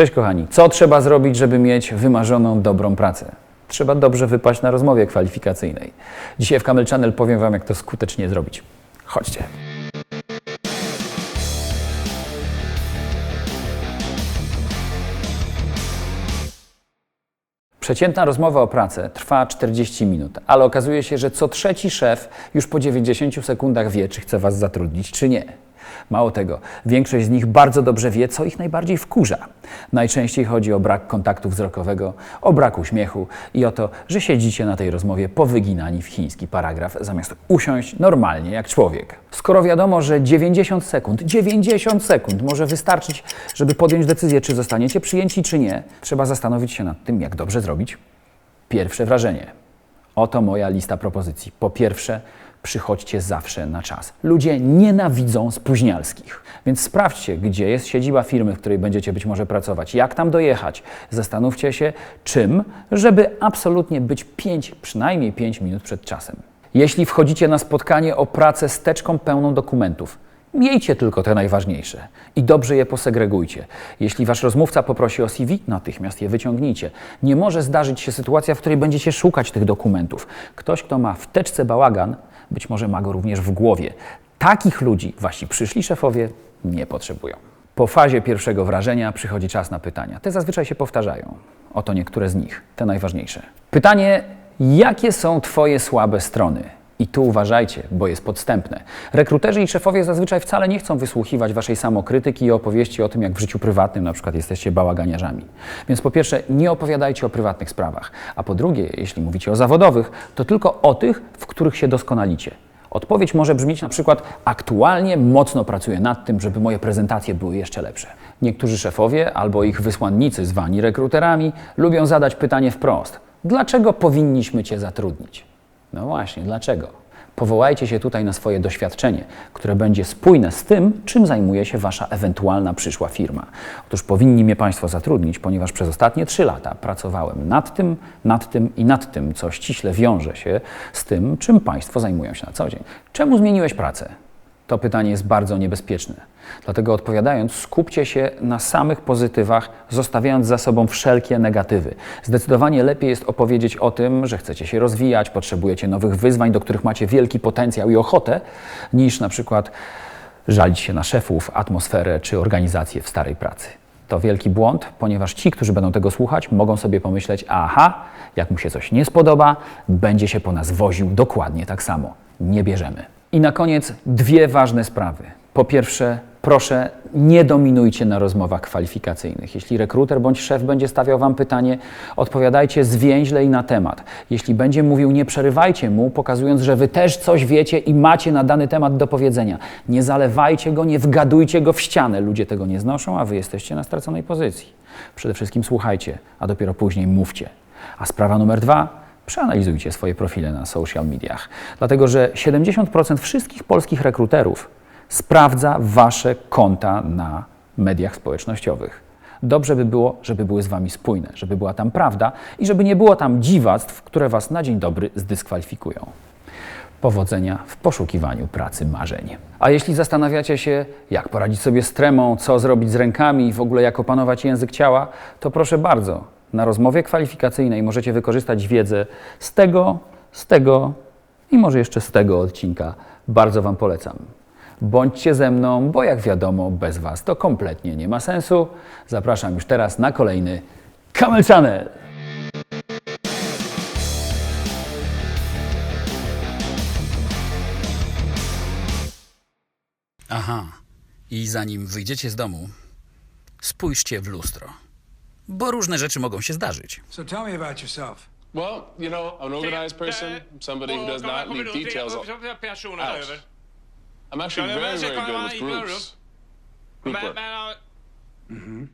Cześć kochani, co trzeba zrobić, żeby mieć wymarzoną dobrą pracę? Trzeba dobrze wypaść na rozmowie kwalifikacyjnej. Dzisiaj w Camel Channel powiem Wam, jak to skutecznie zrobić. Chodźcie. Przeciętna rozmowa o pracę trwa 40 minut, ale okazuje się, że co trzeci szef już po 90 sekundach wie, czy chce Was zatrudnić, czy nie. Mało tego, większość z nich bardzo dobrze wie, co ich najbardziej wkurza. Najczęściej chodzi o brak kontaktu wzrokowego, o brak uśmiechu i o to, że siedzicie na tej rozmowie powyginani w chiński paragraf, zamiast usiąść normalnie jak człowiek. Skoro wiadomo, że 90 sekund, 90 sekund może wystarczyć, żeby podjąć decyzję, czy zostaniecie przyjęci, czy nie, trzeba zastanowić się nad tym, jak dobrze zrobić Pierwsze wrażenie. Oto moja lista propozycji. Po pierwsze, przychodźcie zawsze na czas. Ludzie nienawidzą spóźnialskich. Więc sprawdźcie, gdzie jest siedziba firmy, w której będziecie być może pracować, jak tam dojechać. Zastanówcie się, czym, żeby absolutnie być 5, przynajmniej 5 minut przed czasem. Jeśli wchodzicie na spotkanie o pracę z teczką pełną dokumentów, Miejcie tylko te najważniejsze i dobrze je posegregujcie. Jeśli wasz rozmówca poprosi o CV, natychmiast je wyciągnijcie. Nie może zdarzyć się sytuacja, w której będziecie szukać tych dokumentów. Ktoś, kto ma w teczce bałagan, być może ma go również w głowie. Takich ludzi wasi przyszli szefowie nie potrzebują. Po fazie pierwszego wrażenia przychodzi czas na pytania. Te zazwyczaj się powtarzają. Oto niektóre z nich, te najważniejsze. Pytanie: jakie są Twoje słabe strony? I tu uważajcie, bo jest podstępne. Rekruterzy i szefowie zazwyczaj wcale nie chcą wysłuchiwać waszej samokrytyki i opowieści o tym, jak w życiu prywatnym na przykład jesteście bałaganiarzami. Więc po pierwsze, nie opowiadajcie o prywatnych sprawach, a po drugie, jeśli mówicie o zawodowych, to tylko o tych, w których się doskonalicie. Odpowiedź może brzmieć na przykład: Aktualnie mocno pracuję nad tym, żeby moje prezentacje były jeszcze lepsze. Niektórzy szefowie albo ich wysłannicy zwani rekruterami lubią zadać pytanie wprost: Dlaczego powinniśmy Cię zatrudnić? No właśnie, dlaczego? Powołajcie się tutaj na swoje doświadczenie, które będzie spójne z tym, czym zajmuje się Wasza ewentualna przyszła firma. Otóż powinni mnie Państwo zatrudnić, ponieważ przez ostatnie trzy lata pracowałem nad tym, nad tym i nad tym, co ściśle wiąże się z tym, czym Państwo zajmują się na co dzień. Czemu zmieniłeś pracę? To pytanie jest bardzo niebezpieczne. Dlatego odpowiadając, skupcie się na samych pozytywach, zostawiając za sobą wszelkie negatywy. Zdecydowanie lepiej jest opowiedzieć o tym, że chcecie się rozwijać, potrzebujecie nowych wyzwań, do których macie wielki potencjał i ochotę, niż na przykład żalić się na szefów, atmosferę czy organizację w starej pracy. To wielki błąd, ponieważ ci, którzy będą tego słuchać, mogą sobie pomyśleć: aha, jak mu się coś nie spodoba, będzie się po nas woził dokładnie tak samo. Nie bierzemy. I na koniec dwie ważne sprawy. Po pierwsze, proszę, nie dominujcie na rozmowach kwalifikacyjnych. Jeśli rekruter bądź szef będzie stawiał Wam pytanie, odpowiadajcie zwięźle i na temat. Jeśli będzie mówił, nie przerywajcie mu, pokazując, że Wy też coś wiecie i macie na dany temat do powiedzenia. Nie zalewajcie go, nie wgadujcie go w ścianę. Ludzie tego nie znoszą, a Wy jesteście na straconej pozycji. Przede wszystkim słuchajcie, a dopiero później mówcie. A sprawa numer dwa, przeanalizujcie swoje profile na social mediach. Dlatego, że 70% wszystkich polskich rekruterów sprawdza wasze konta na mediach społecznościowych. Dobrze by było, żeby były z wami spójne, żeby była tam prawda i żeby nie było tam dziwactw, które was na dzień dobry zdyskwalifikują. Powodzenia w poszukiwaniu pracy marzeń. A jeśli zastanawiacie się, jak poradzić sobie z tremą, co zrobić z rękami i w ogóle jak opanować język ciała, to proszę bardzo, na rozmowie kwalifikacyjnej możecie wykorzystać wiedzę z tego, z tego i może jeszcze z tego odcinka. Bardzo Wam polecam. Bądźcie ze mną, bo jak wiadomo, bez Was to kompletnie nie ma sensu. Zapraszam już teraz na kolejny Camel Channel. Aha. I zanim wyjdziecie z domu, spójrzcie w lustro. Bo różne rzeczy mogą się zdarzyć. So tell me about yourself. Well, you know, an organized person, somebody who does not leave details. out. Ouch. I'm actually very, very good with groups. Group work.